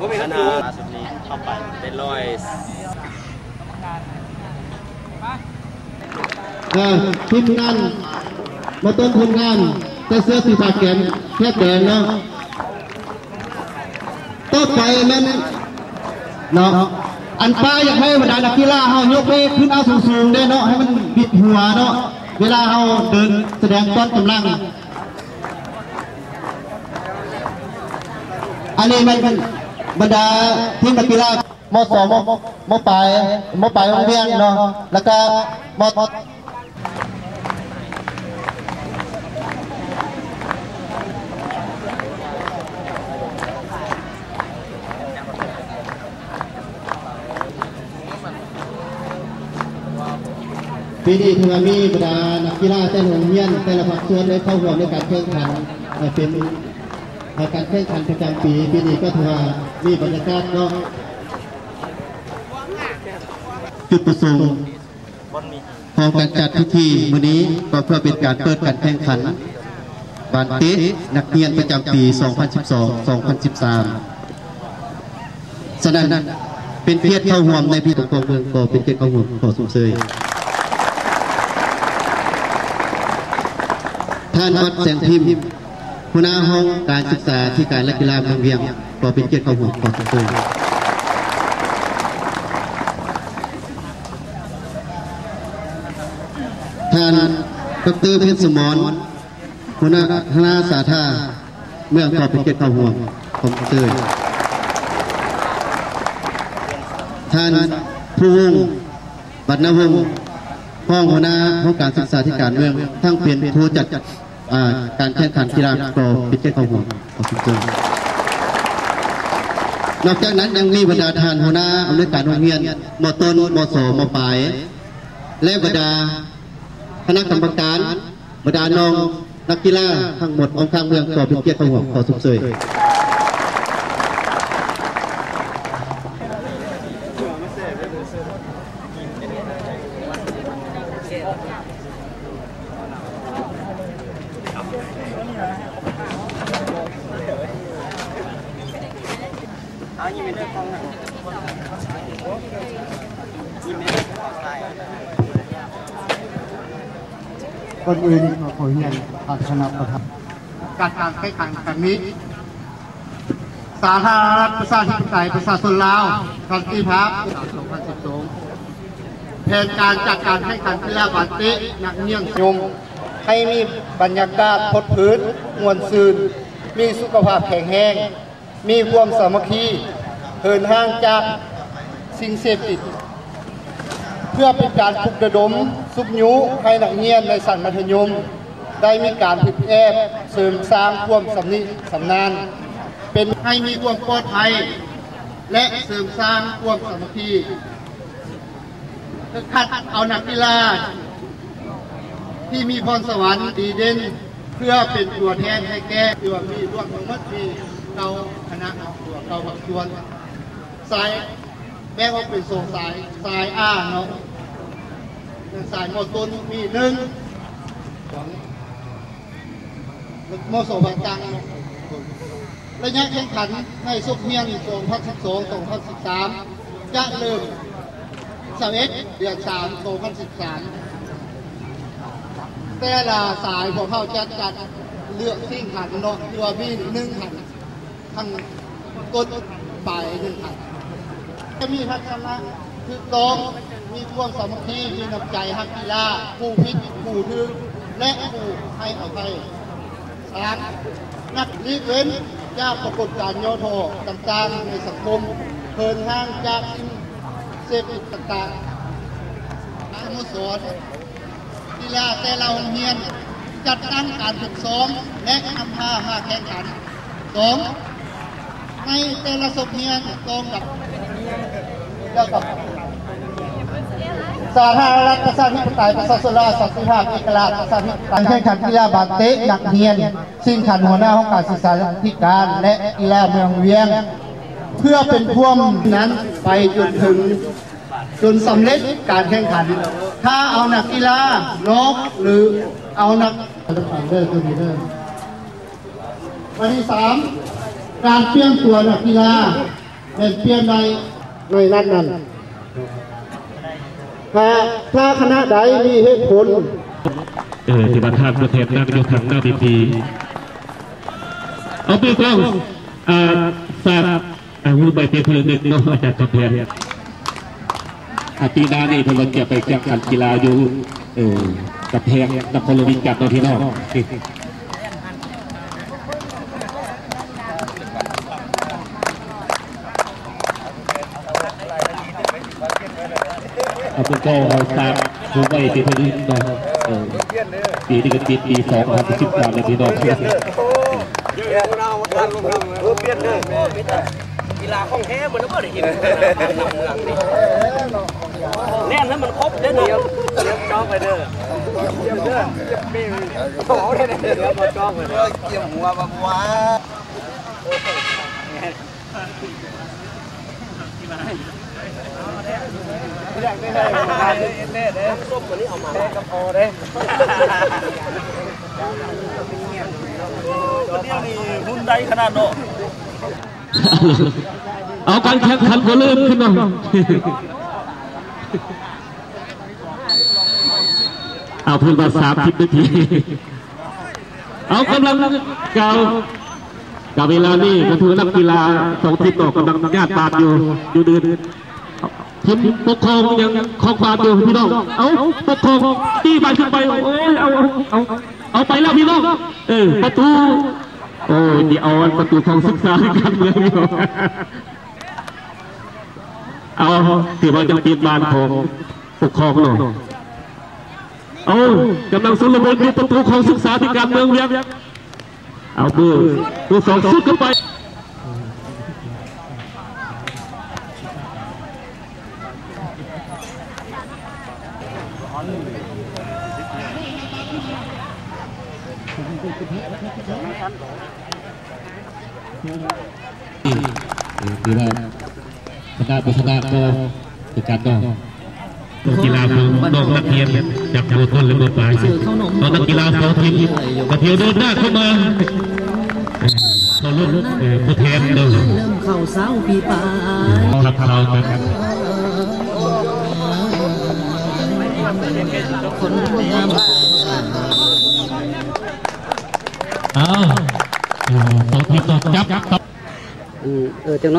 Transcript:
พัฒนาสุดนี้เข้าไปได้ร้อยเออทีมงานมาต้นทีมงานแต่เสื้อสีฟ้าแขนแค่แดงเนาะต่อไปแม่นเนาะอันป้าอยากให้บรรดานักกีฬาเฮายกไปขึ้นเอาสูงๆได้เนาะให้มันบิดหัวเนาะเวลาเฮาเดินแสดงต้นกำลังอันนี้มันเป็น บรรดาทีมนักกีฬามสองมปลายมปลายโรงเรียนเนาะแล้วก็มปีนี้ถือว่ามีบรรดานักกีฬาแต่ละโรงเรียนแต่ละภาคส่วนได้เข้าร่วมในการแข่งขันเป็น การแข่งขันประจำปีปีนี้ก็ถือว่ามีบรรยากาศเนาะจุดประสงค์ของการจัดพิธีมื้อนี้ก็เพื่อเป็นการเปิดการแข่งขันบานเตะนักเรียนประจำปี 2012-2013 ฉะนั้นเป็นเกียรติเข้าร่วมในพิธีของเมืองก็เป็นเกียรติเข้าร่วมขอสุขเสยท่านวัดแสงพิมพ์ หัวหน้าห้องการศึกษาที่การและกีฬาเมืองเวียงก็เป็นเกียรติของผมขอทุกคนท่านดรเพชรสมรหัวหน้าคณะสาธาเมืองก็เป็นเกียรติของผมผมเตยท่านผู้วงบัตรนวงห้องหัวหน้าห้องการศึกษาธิการเมืองทั้งเป็นผู้จัด การแข่งขันกีฬาโปรพิเกตของผมขอบคุณครับนอกจากนั้นยังมีบรรดาทานหัวหน้าอำนวยการโรงเรียนมต้นมสมปลาย และบรรดาคณะกรรมการบรรดาน้องนักกีฬาทั้งหมดองค์การเมืองก็เป็นเกียรติของผมขอสุขเสย เอายิงไม่ได้กองหนังยิงไม่ได้กองใต้ คนอื่นขอเรียนภาคณะประทับการการแข่งขันครั้งนี้ สาธารณรัฐประชาธิปไตยประชาชนลาวครั้งที่พับ2012แผนการจัดการแข่งขันกีฬาบาสเตนักเนียงยมให้มีบรรยากาศพดพื้นมวลซืนมีสุขภาพแข็งแรงมีความสามัคคี เหินห่างจากสิ่งเสพติด เพื่อเป็นการปลุกระดมสุบยุให้นักเรียนในสันมัธยม ได้มีการฝึกแอบเสริมสร้างความสำนิสำนาน เป็นให้มีความปลอดภัย และเสริมสร้างความสามัคคีคัดเอานักกีฬาที่มีพรสวรรค์ดีเด่นเพื่อเป็นตัวแทนให้แก้ตัวมีร่วมทั้งหมดมีเราคณะตัวเราบักชวน สายแม่ว่าเป็นโซงสายสายอ้าเนาะสายหมดต้นมีหนึ่งสองมโสบางจังระยะแข่งขันในซุปเมียน2012 2013จะเริ่ม11เดือน3 2013แต่ละสายของเขาจะจัดเลือกสิ่งขันเนาะตัวมีหนึ่งขันทั้งต้นปลายหนึ่งขัน จะมีทัศนะคือตรงมีความสามัคคีมีน้ำใจฮักกีฬาผู้พิษผู้ทึกและผู้ให้อภัยสามนักลีกเว้นจากปรากฏการณ์โยโทต่างๆในสังคมเพินห่างจากสิ่งเสพติดต่างๆสโมสรกีฬาแต่ละโรงเรียนจัดตั้งการฝึกซ้อมและนำพามาแข่งขันสองในแต่ละสมเนียนตรงกับ กับสาธารณรัฐประชาธิปไตยประชาชนลาวสันติภาพเอกราชประชาธิปไตยแข่งขันกีฬาบาสเตะนักเรียน ซึ่งขันหัวหน้าห้องการศึกษาธิการ และกีฬาเมืองเวียง เพื่อเป็นพ่วงนั้นไปจนถึงจนสำเร็จการแข่งขัน ถ้าเอานักกีฬานกหรือเอานักเลิกตัวนี้เลิกวันที่สามการเปลี่ยนตัวนักกีฬาเป็นเปลี่ยนใน ในนั้นนั้นถ้าถ้าคณะใดมีเหตุผลเออที่บ้านท่านประเทศนั่งอยู่ทางหน้าบีพีเอาไปกล้องอ่าฝากอ่ามือใบเพียงเพื่อนหนึ่งเนาะอาจารย์กำแพงอาปีหนานี่พิ่นว่าจะไปแข่งขันกีฬาอยู่เออกำแพงนครหลวงวิจักรเนาะพี่นอง เอาไปก็เอาฝากมือใบเพียงเพื่อนหนึ่งเนาะปีนี้ก็ปีปีสองพันสิบสามนะพี่น้องเปลี่ยนเลยกีฬาของแท้มันก็ได้ยินแน่นแล้วมันครบเด้อเดียวเดี๋ยวจ้องไปเด้อเยี่ยมเด้อเยี่ยมปีโอ้โหเดี๋ยวมาจ้องไปเด้อเกี่ยมหัว อยากได้เลยเล่เด้ส้มวันนี้เอามากับพอเด้เดี๋ยวนี้หุ่นไดขนาดเนาะเอาการแข่งขันก็เริ่มขึ้นแล้วเอาพูดมาสามสิบนาทีเอากำลังเก่ากับเวลานี้ก็ถือนักกีฬาสองทีมต่อกำลังญาติปาดอยู่อยู่เดือน ทีมปกครองยังคองความอยู่พี่น้องเอาปกครองตีไปขึ้นไปโอ้ยเอาเอาเอาไปแล้วพี่น้องเออประตูโอ้ยเดี๋ยวเอาประตูของศึกษาการเมืองเอาถือว่าจะปีนบานของปกครองหน่อยเอากำลังสุรบนอยู่ประตูของศึกษาธิการเมืองเวียงเอาเบอร์เบอร์สองสุดเข้าไป คือว่าคณะพัฒนาก็คือการน้องกีฬาของน้องนักเรียนจากโบต้นและโบปลายน้องนักกีฬาสองทีมกระเทียวเดินหน้าเข้ามาเขาลุ้นผู้แทนเดินเริ่มเข้าเศร้าปีปลาย อ้าวสองทีมต่อจับเออจัง